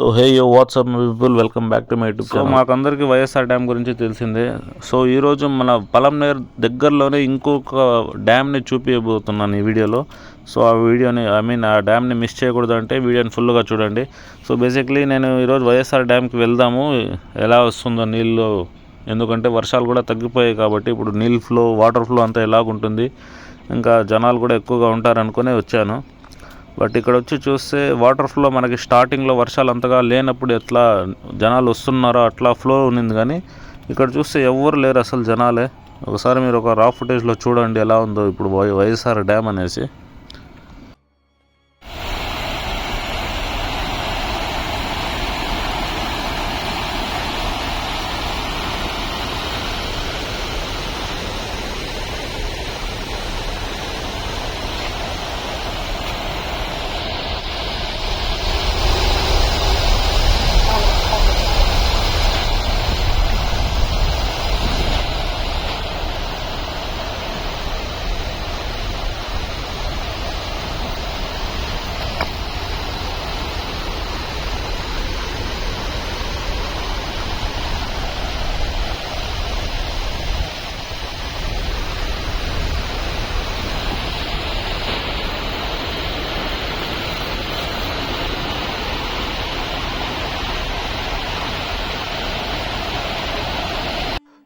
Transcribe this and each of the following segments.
So hey yo what's up people welcome back to my YouTube so మాకందరికీ YSR dam గురించి తెలిసిందే. So ఈరోజు మన పలంనేర్ దగ్గరలోనే ఇంకొక డ్యామ్ని చూపించబోతున్నాను ఈ వీడియోలో. సో ఆ వీడియోని ఐ మీన్ ఆ డ్యామ్ని మిస్ చేయకూడదు అంటే వీడియోని ఫుల్గా చూడండి. సో బేసిక్లీ నేను ఈరోజు వైఎస్ఆర్ డ్యామ్కి వెళ్దాము. ఎలా వస్తుందో నీళ్ళు ఎందుకంటే వర్షాలు కూడా తగ్గిపోయాయి కాబట్టి ఇప్పుడు నీళ్ళు ఫ్లో వాటర్ ఫ్లో అంతా ఎలాగుంటుంది. ఇంకా జనాలు కూడా ఎక్కువగా ఉంటారనుకునే వచ్చాను. బట్ ఇక్కడ వచ్చి చూస్తే వాటర్ ఫ్లో మనకి స్టార్టింగ్లో వర్షాలు అంతగా లేనప్పుడు ఎట్లా జనాలు వస్తున్నారో అట్లా ఫ్లో ఉన్నింది కానీ ఇక్కడ చూస్తే ఎవ్వరు లేరు అసలు జనాలే. ఒకసారి మీరు ఒక రా ఫుటేజ్లో చూడండి ఎలా ఉందో ఇప్పుడు వై- వైఎస్ఆర్ డ్యామ్ అనేసి.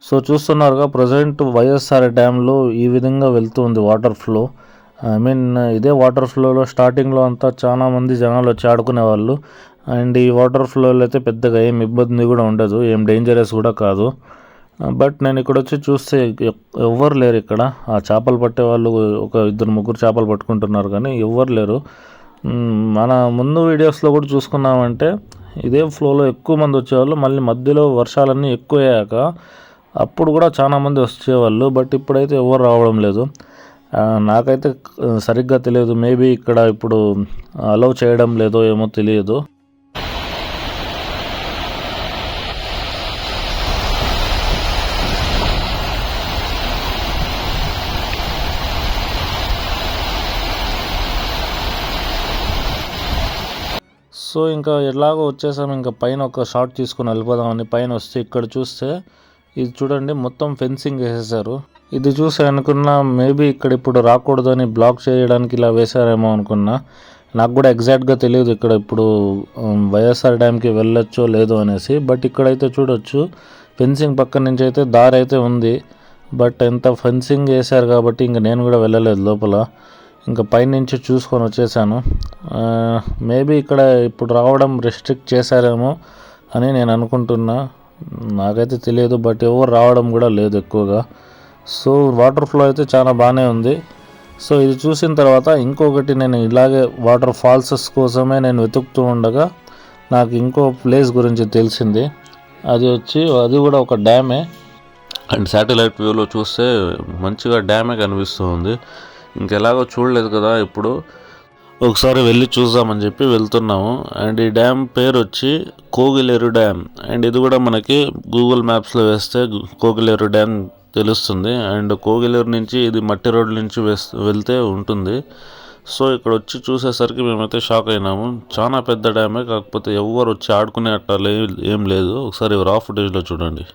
సో చూస్తున్నారుగా ప్రజెంట్ వైఎస్ఆర్ డ్యామ్లో ఈ విధంగా వెళ్తూ ఉంది వాటర్ ఫ్లో. ఐ మీన్ ఇదే వాటర్ ఫ్లోలో స్టార్టింగ్లో అంతా చాలా మంది జనాలు వచ్చి ఆడుకునేవాళ్ళు. అండ్ ఈ వాటర్ ఫ్లోలో అయితే పెద్దగా ఏం ఇబ్బంది కూడా ఉండదు ఏం డేంజరస్ కూడా కాదు. బట్ నేను ఇక్కడ వచ్చి చూస్తే ఎవ్వరు లేరు ఇక్కడ. ఆ చేపలు పట్టే వాళ్ళు ఒక ఇద్దరు ముగ్గురు చేపలు పట్టుకుంటున్నారు కానీ ఎవ్వరు లేరు. మన ముందు వీడియోస్లో కూడా చూసుకున్నామంటే ఇదే ఫ్లోలో ఎక్కువ మంది వచ్చేవాళ్ళు మళ్ళీ మధ్యలో వర్షాలన్నీ ఎక్కువయ్యాక అప్పుడు కూడా చాలా మంది వచ్చేవాళ్ళు బట్ ఇప్పుడైతే ఎవరు రావడం లేదు. నాకైతే సరిగ్గా తెలియదు. మేబీ ఇక్కడ ఇప్పుడు అలౌ చేయడం లేదో ఏమో తెలియదు. సో ఇంకా ఎలాగో వచ్చేసాం. ఇంకా పైన ఒక షార్ట్ తీసుకుని వెళ్ళిపోదామని పైన వస్తే ఇక్కడ చూస్తే ఇది చూడండి మొత్తం ఫెన్సింగ్ వేసేసారు ఇది చూసి అనుకున్నా మేబీ ఇక్కడ ఇప్పుడు రాకూడదని బ్లాక్ చేయడానికి ఇలా వేశారేమో అనుకున్నా. నాకు కూడా ఎగ్జాక్ట్గా తెలియదు ఇక్కడ ఇప్పుడు వైఎస్ఆర్ డ్యామ్కి వెళ్ళొచ్చో లేదో అనేసి. బట్ ఇక్కడైతే చూడొచ్చు ఫెన్సింగ్ పక్క నుంచి అయితే దారి అయితే ఉంది. బట్ ఎంత ఫెన్సింగ్ వేశారు కాబట్టి ఇంక నేను కూడా వెళ్ళలేదు లోపల. ఇంకా పైనుంచి చూసుకొని వచ్చేసాను. మేబీ ఇక్కడ ఇప్పుడు రావడం రెస్ట్రిక్ట్ చేశారేమో అని నేను అనుకుంటున్నా. నాకైతే తెలియదు బట్ ఎవరు రావడం కూడా లేదు ఎక్కువగా. సో వాటర్ ఫ్లో అయితే చాలా బాగానే ఉంది. సో ఇది చూసిన తర్వాత ఇంకొకటి నేను ఇలాగే వాటర్ ఫాల్సెస్ కోసమే నేను వెతుకుతూ ఉండగా నాకు ఇంకో ప్లేస్ గురించి తెలిసింది. అది వచ్చి అది కూడా ఒక డ్యామే అండ్ శాటిలైట్ వ్యూలో చూస్తే మంచిగా డ్యామే కనిపిస్తుంది. ఇంకెలాగో చూడలేదు కదా ఇప్పుడు. ఒకసారి వెళ్ళి చూద్దామని చెప్పి వెళ్తున్నాము. అండ్ ఈ డ్యామ్ పేరు వచ్చి కోగిలేరు డ్యామ్. అండ్ ఇది కూడా మనకి గూగుల్ మ్యాప్స్లో వేస్తే కోగిలేరు డ్యామ్ తెలుస్తుంది. అండ్ కోగిలేరు నుంచి ఇది మట్టి రోడ్ నుంచి వేస్ వెళ్తే ఉంటుంది. సో ఇక్కడ వచ్చి చూసేసరికి మేమైతే షాక్ అయినాము. చాలా పెద్ద డ్యామే కాకపోతే ఎవరు వచ్చి ఆడుకునే అట్టాలే ఏం లేదు. ఒకసారి రా ఫుటేజ్లో చూడండి.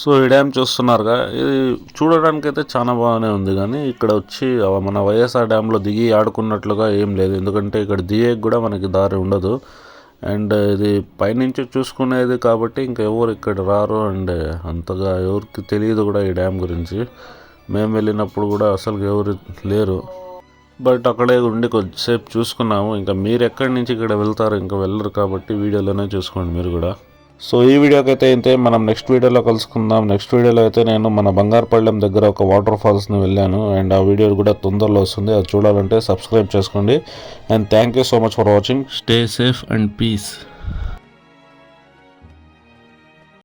సో ఈ డ్యామ్ చూస్తున్నారుగా. ఇది చూడడానికి అయితే చాలా బాగానే ఉంది కానీ ఇక్కడ వచ్చి మన వైఎస్ఆర్ డ్యామ్లో దిగి ఆడుకున్నట్లుగా ఏం లేదు. ఎందుకంటే ఇక్కడ దిగేకి కూడా మనకి దారి ఉండదు. అండ్ ఇది పైనుంచి చూసుకునేది కాబట్టి ఇంకా ఎవరు ఇక్కడ రారు అండ్ అంతగా ఎవరికి తెలియదు కూడా ఈ డ్యామ్ గురించి. మేము వెళ్ళినప్పుడు కూడా అసలు ఎవరు లేరు. బట్ అక్కడే ఉండి కొద్దిసేపు చూసుకున్నాము. ఇంకా మీరు ఎక్కడి నుంచి ఇక్కడ వెళ్తారు ఇంకా వెళ్ళరు కాబట్టి వీడియోలోనే చూసుకోండి మీరు కూడా. సో ఈ వీడియోకి అయితే అయితే మనం నెక్స్ట్ వీడియోలో కలుసుకుందాం. నెక్స్ట్ వీడియోలో అయితే నేను మన బంగారపల్లెం దగ్గర ఒక వాటర్ ఫాల్స్ని వెళ్ళాను. అండ్ ఆ వీడియో కూడా తొందరలో వస్తుంది. అది చూడాలంటే సబ్స్క్రైబ్ చేసుకోండి. And thank you so much for watching. Stay safe and peace.